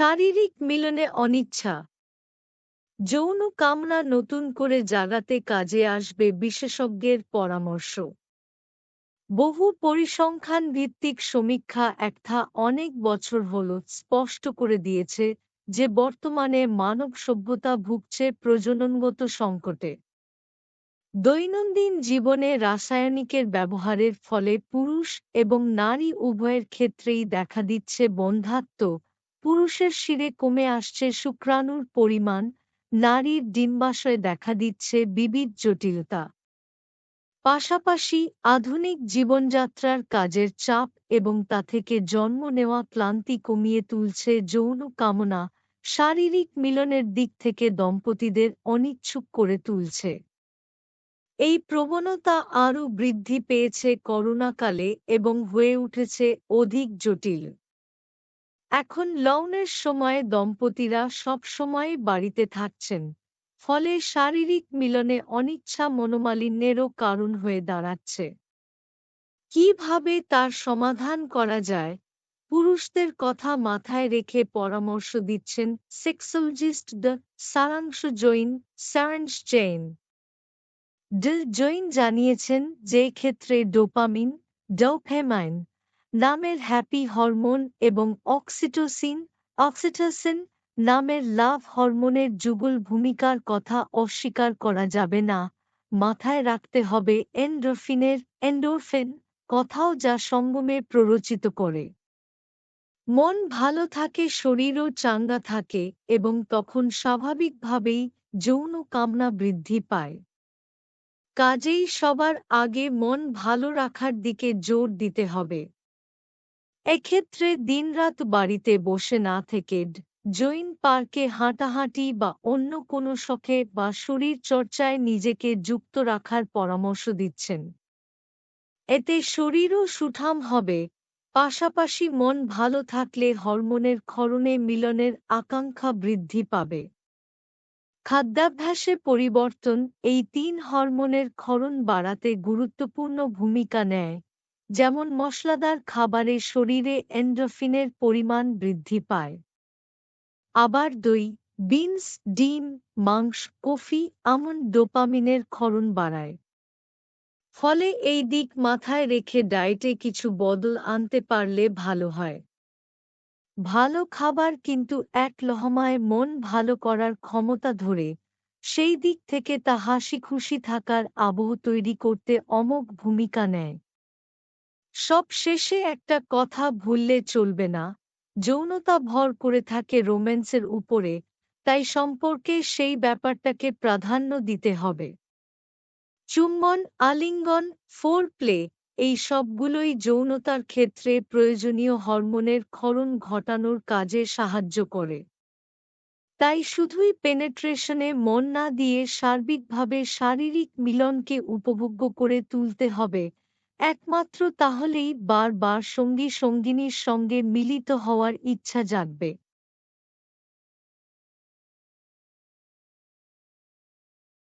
শারীরিক মিলনে অনিচ্ছা। যৌন কামনা নতুন করে জাগাতে কাজে আসবে বিশেষজ্ঞের পরামর্শ। বহু পরিসংখ্যান ভিত্তিক সমীক্ষা একটা অনেক বছর হল স্পষ্ট করে দিয়েছে যে বর্তমানে মানব সভ্যতা ভুগছে প্রজননগত সংকটে। দৈনন্দিন জীবনে রাসায়নিকের ব্যবহারের ফলে পুরুষ এবং নারী উভয়ের ক্ষেত্রেই দেখা দিচ্ছে বন্ধাত্ম পুরুষের শিরে কমে আসছে শুক্রাণুর পরিমাণ, নারীর ডিম্বাশয়ে দেখা দিচ্ছে বিবিধ জটিলতা। পাশাপাশি আধুনিক জীবনযাত্রার কাজের চাপ এবং তা থেকে জন্ম নেওয়া ক্লান্তি কমিয়ে তুলছে যৌন কামনা, শারীরিক মিলনের দিক থেকে দম্পতিদের অনিচ্ছুক করে তুলছে। এই প্রবণতা আরও বৃদ্ধি পেয়েছে করোনাকালে এবং হয়ে উঠেছে অধিক জটিল। এখন লগ্নের সময়ে দম্পতিরা সবসময় বাড়িতে থাকছেন, ফলে শারীরিক মিলনে অনিচ্ছা মনোমালিন্যেরও কারণ হয়ে দাঁড়াচ্ছে। কীভাবে তার সমাধান করা যায়? পুরুষদের কথা মাথায় রেখে পরামর্শ দিচ্ছেন সেক্সোলজিস্ট দ্য সারাংশ জৈন স্যারেন্স জৈন। ডিল জৈন জানিয়েছেন যে ক্ষেত্রে ডোপামিন ডোফেমাইন নামের হ্যাপি হরমোন এবং অক্সিটোসিন অক্সিটোসিন নামের লাভ হরমোনের যুগল ভূমিকার কথা অস্বীকার করা যাবে না। মাথায় রাখতে হবে এন্ডোরফিনের এন্ডোরফিন, কথাও যা সঙ্গমে প্ররোচিত করে। মন ভালো থাকে শরীরও চাঙ্গা থাকে এবং তখন স্বাভাবিকভাবেই যৌন কামনা বৃদ্ধি পায়। কাজেই সবার আগে মন ভালো রাখার দিকে জোর দিতে হবে। এক্ষেত্রে দিনরাত বাড়িতে বসে না থেকে জৈন পার্কে হাঁটাহাঁটি বা অন্য কোনো শখে বা শরীর চর্চায় নিজেকে যুক্ত রাখার পরামর্শ দিচ্ছেন। এতে শরীরও সুঠাম হবে, পাশাপাশি মন ভালো থাকলে হরমোনের ক্ষরণে মিলনের আকাঙ্ক্ষা বৃদ্ধি পাবে। খাদ্যাভ্যাসে পরিবর্তন, এই তিন হরমোনের ক্ষরণ বাড়াতে গুরুত্বপূর্ণ ভূমিকা নেয়। যেমন মশলাদার খাবারে শরীরে এন্ড্রফিনের পরিমাণ বৃদ্ধি পায়। আবার দই, বিনস, ডিম, মাংস, কফি, আমন ডোপামিনের ক্ষরণ বাড়ায়। ফলে এই দিক মাথায় রেখে ডায়েটে কিছু বদল আনতে পারলে ভালো হয়। ভালো খাবার কিন্তু এক লহমায় মন ভালো করার ক্ষমতা ধরে, সেই দিক থেকে তা হাসি খুশি থাকার আবহ তৈরি করতে অমোঘ ভূমিকা নেয়। সব শেষে একটা কথা ভুললে চলবে না। যৌনতা ভর করে থাকে রোম্যান্সের উপরে, তাই সম্পর্কে সেই ব্যাপারটাকে প্রাধান্য দিতে হবে। চুম্বন, আলিঙ্গন ফোর প্লে এই সবগুলোই যৌনতার ক্ষেত্রে প্রয়োজনীয় হরমোনের ক্ষরণ ঘটানোর কাজে সাহায্য করে। তাই শুধুই পেনেট্রেশনে মন না দিয়ে সার্বিকভাবে শারীরিক মিলনকে উপভোগ্য করে তুলতে হবে। একমাত্র তাহলেই বারবার সঙ্গী সঙ্গিনীর সঙ্গে মিলিত হওয়ার ইচ্ছা জাগবে।